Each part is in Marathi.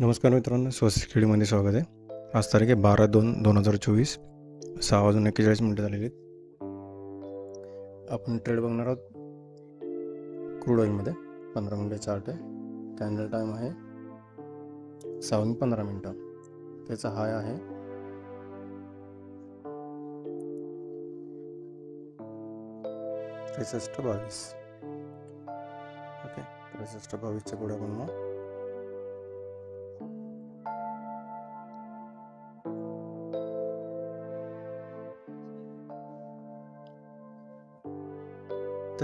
नमस्कार मित्रांनो स्वस्त खेळीमध्ये स्वागत आहे. आज तारीख आहे बारा दोन दोन हजार चोवीस. सहा वाजून एक्केचाळीस मिनटं झालेली आहेत. आपण ट्रेड बघणार आहोत. क्रूड ऑइलमध्ये पंधरा मिनटं चार्ट आहे. कॅन्डल टाईम आहे सहा पंधरा मिनटं. त्याचा हाय आहे. त्रेसष्ट बावीस. ओके त्रेसष्ट बावीसच्या पुढे आपण मग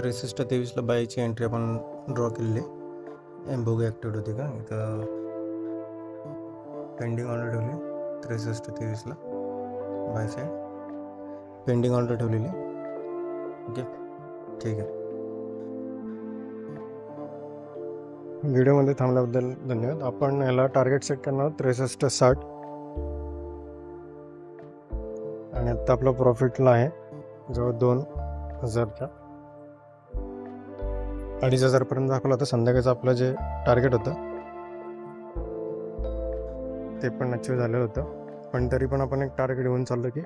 त्रेसष्ट तेवीसला बायची एंट्री आपण ड्रॉ केलेली एम्बोग ॲक्टिव्ह होती का? इथं पेंडिंग ऑर्डर ठेवली त्रेसष्ट तेवीसला. बाय साईड पेंडिंग ऑर्डर ठेवलेली ओके. ठीक आहे. व्हिडिओमध्ये थांबल्याबद्दल धन्यवाद. आपण याला टार्गेट सेट करणार त्रेसष्ट साठ. आणि आत्ता आपलं प्रॉफिटला आहे जवळ दोन हजारच्या. अडीच हजारपर्यंत दाखवलं होतं. संध्याकाळचं आपलं जे टार्गेट होतं ते पण अचीव झालेलं होतं. पण तरी पण आपण एक टार्गेट घेऊन चाललो की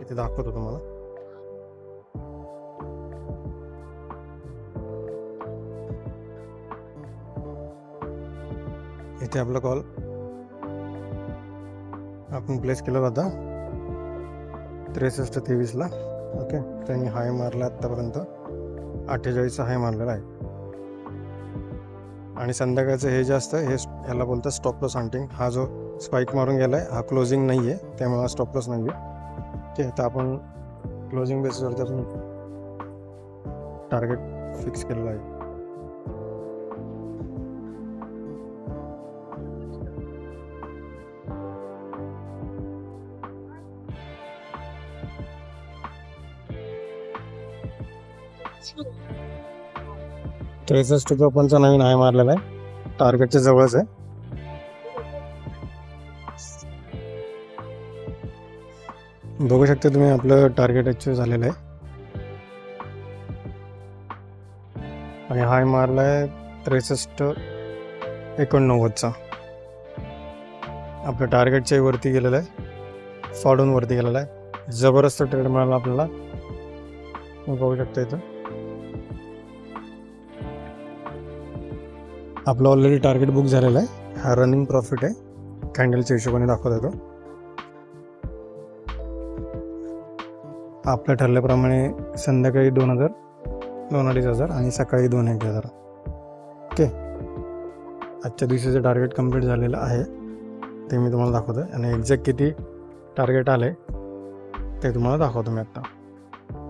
इथे दाखवत होतो इथे आपला कॉल आपण प्लेस केला होता त्रेसष्ट तेवीसला. ओके त्यांनी हाय मारला आत्तापर्यंत. अठ्ठेचाळीस हाय मारलेला आहे. आणि संध्याकाळचं हे जे असतं हे ह्याला बोलतात स्टॉप लॉस हंटिंग हा जो स्पाईक मारून गेला आहे हा क्लोजिंग नाही आहे त्यामुळे हा स्टॉप लॉस नाही आहे ठीक आहे तर आपण क्लोजिंग बेसिसवरती आपण टार्गेट फिक्स केलेलं आहे. त्रेसष्ट चोपनचा नवीन हाय मारलेला आहे. टार्गेटच्या जवळच आहे. बघू शकता तुम्ही आपलं टार्गेट अचीव झालेलं आहे. आणि हाय मारला आहे त्रेसष्ट एकोणनव्वदचा. आपलं टार्गेटच्या वरती गेलेलं आहे. फाडून वरती गेलेलं आहे. जबरदस्त ट्रेड मिळाला आपल्याला. बघू शकता इथं. आपलं ऑलरेडी टार्गेट बुक झालेलं आहे. हा रनिंग प्रॉफिट आहे. कॅन्डलच्या हिशोबाने दाखवत येतो आपल्या ठरल्याप्रमाणे संध्याकाळी दोन हजार दोन अडीच हजार आणि सकाळी दोन एक हजार. ओके आजच्या दिवशीचं टार्गेट कंप्लीट झालेलं आहे. ते मी तुम्हाला दाखवतो आहे आणि एक्झॅक्ट किती टार्गेट आलं आहे ते तुम्हाला दाखवतो मी आत्ता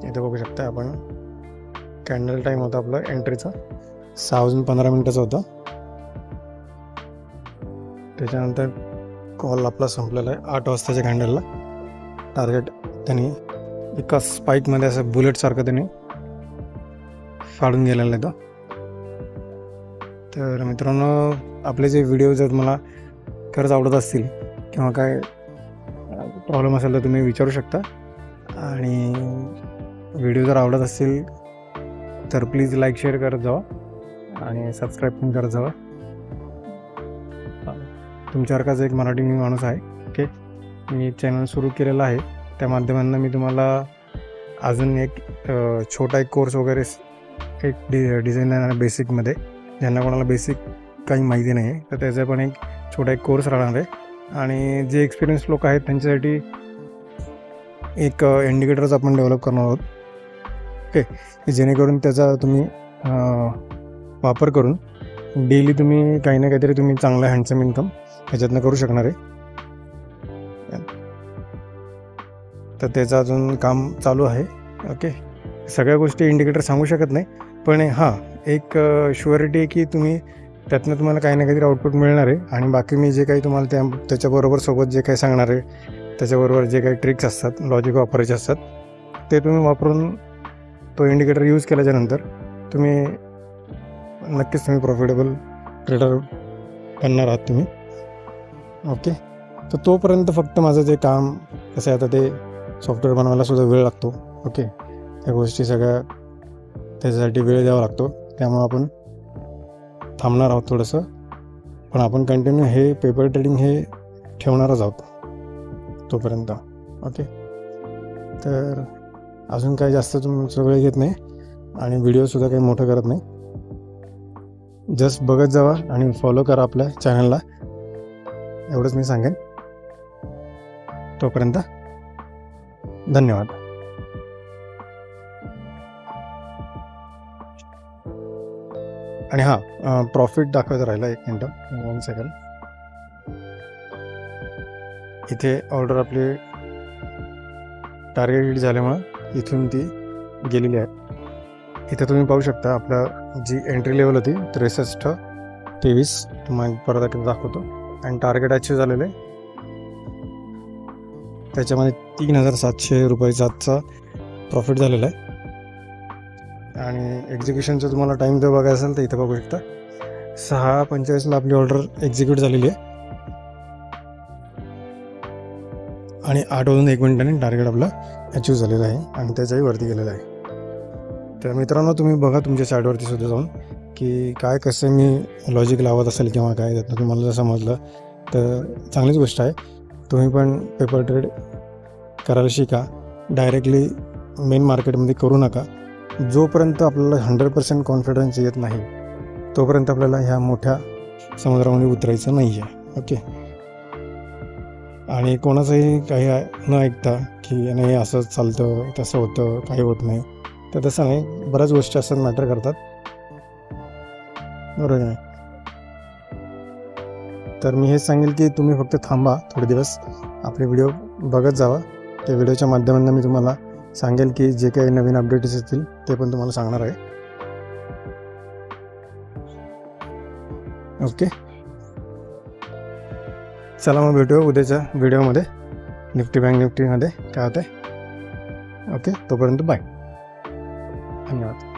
इथे बघू शकता आपण. कॅन्डल टाईम होता आपलं एंट्रीचा सहा वाजून पंधरा मिनटाचा होता. त्याच्यानंतर कॉल आपला संपलेला आहे. आठ वाजताच्या कॅन्डलला टार्गेट त्यांनी एका स्पाईकमध्ये असं बुलेटसारखं त्यांनी फाडून गेलेला आहे तो. तर मित्रांनो आपले जे व्हिडिओ जर तुम्हाला खरंच आवडत असतील किंवा काय प्रॉब्लेम असेल तर तुम्ही विचारू शकता. आणि व्हिडिओ जर आवडत असतील तर प्लीज लाईक शेअर करत जावा. आणि सबस्क्राईब पण करत जावा. तुमच्यासारखाच एक मराठी मी माणूस आहे ओके मी चॅनल सुरू केलेलं आहे. त्या माध्यमातून मी तुम्हाला अजून एक छोटा एक कोर्स वगैरे एक डि डिझाईन बेसिकमध्ये ज्यांना कोणाला बेसिक काही माहिती नाही आहे तर त्याचा पण एक छोटा एक कोर्स राहणार आहे. आणि जे एक्सपिरियन्स लोक आहेत त्यांच्यासाठी एक इंडिकेटर्स आपण डेव्हलप करणार आहोत ओके जेणेकरून त्याचा तुम्ही वापर करून डेली तुम्ही काही ना काहीतरी तुम्ही चांगलं हँडसम इन्कम ह्याच्यातनं करू शकणार आहे. तर त्याचं अजून काम चालू आहे. ओके. सगळ्या गोष्टी इंडिकेटर सांगू शकत नाही. पण हां एक शुअरिटी आहे की तुम्ही त्यातनं तुम्हाला काही ना काहीतरी आउटपुट मिळणार आहे. आणि बाकी मी जे काही तुम्हाला त्या त्याच्याबरोबर सोबत जे काही सांगणार आहे त्याच्याबरोबर जे काही ट्रिक्स असतात लॉजिक वापरायचे असतात ते तुम्ही वापरून तो इंडिकेटर यूज केल्याच्यानंतर तुम्ही नक्कीच तुम्ही प्रॉफिटेबल ट्रेडर बनणार आहात तुम्ही. ओके. तर तोपर्यंत फक्त माझं जे काम कसं आहे आता ते सॉफ्टवेअर बनवायला सुद्धा वेळ लागतो. ओके. त्या गोष्टी सगळ्या त्याच्यासाठी वेळ द्यावा लागतो. त्यामुळं आपण थांबणार आहोत थोडंसं. पण आपण कंटिन्यू हे पेपर ट्रेडिंग हे ठेवणारच आहोत. तोपर्यंत. ओके. तर अजून काही जास्त तुमचं वेळ घेत नाही आणि व्हिडिओसुद्धा काही मोठं करत नाही. जस्ट बघत जावा आणि फॉलो करा आपल्या चॅनलला एवढंच मी सांगेन. तोपर्यंत धन्यवाद. आणि हां प्रॉफिट दाखवायचं राहिला एक मिनटं वन सेकंड इथे ऑर्डर आपली टार्गेट झाल्यामुळं इथून ती गेलेली आहे. इथे तुम्ही पाहू शकता आपलं जी एंट्री लेवल होती त्रेसष्ट तेवीस तुम्हाला परत एकदा दाखवतो. आणि टार्गेट अचीव झालेलं आहे. त्याच्यामध्ये तीन हजार सातशे रुपये आजचा प्रॉफिट झालेला आहे. आणि एक्झिक्युशनचं तुम्हाला टाईम जर बघायचं असेल तर इथं बघू शकता. सहा पंचेचाळीसला आपली ऑर्डर एक्झिक्यूट झालेली आहे. आणि आठ वाजून एक मिनिटाने टार्गेट आपला अचीव झालेला आहे आणि त्याचाही वरती गेलेला आहे. तर मित्रांनो तुम्ही बघा तुमच्या साईडवरती सुद्धा जाऊन की काय कसं मी लॉजिक लावत असेल किंवा काय त्यातनं तुम्हाला जर समजलं तर चांगलीच गोष्ट आहे. तुम्ही पण पेपर ट्रेड करायला शिका. डायरेक्टली मेन मार्केटमध्ये करू नका. जोपर्यंत आपल्याला हंड्रेड पर्सेंट कॉन्फिडन्स येत नाही तोपर्यंत आपल्याला ह्या मोठ्या समुद्रामध्ये उतरायचं नाही आहे ओके आणि कोणाचंही काही न ऐकता की नाही असं चालतं तसं होतं काही होत नाही तर तसं नाही. बऱ्याच गोष्टी असतात मॅटर करतात. बरोबर आहे. तर मी हेच सांगेल की तुम्ही फक्त थांबा थोडे दिवस. आपले व्हिडिओ बघत जावा. त्या व्हिडिओच्या माध्यमातून मी तुम्हाला सांगेल की जे काही नवीन अपडेट्स असतील ते पण तुम्हाला सांगणार आहे. ओके चला मग भेटूया उद्याच्या व्हिडिओमध्ये निफ्टी बँक निफ्टीमध्ये. काय होतं ओके तोपर्यंत बाय धन्यवाद.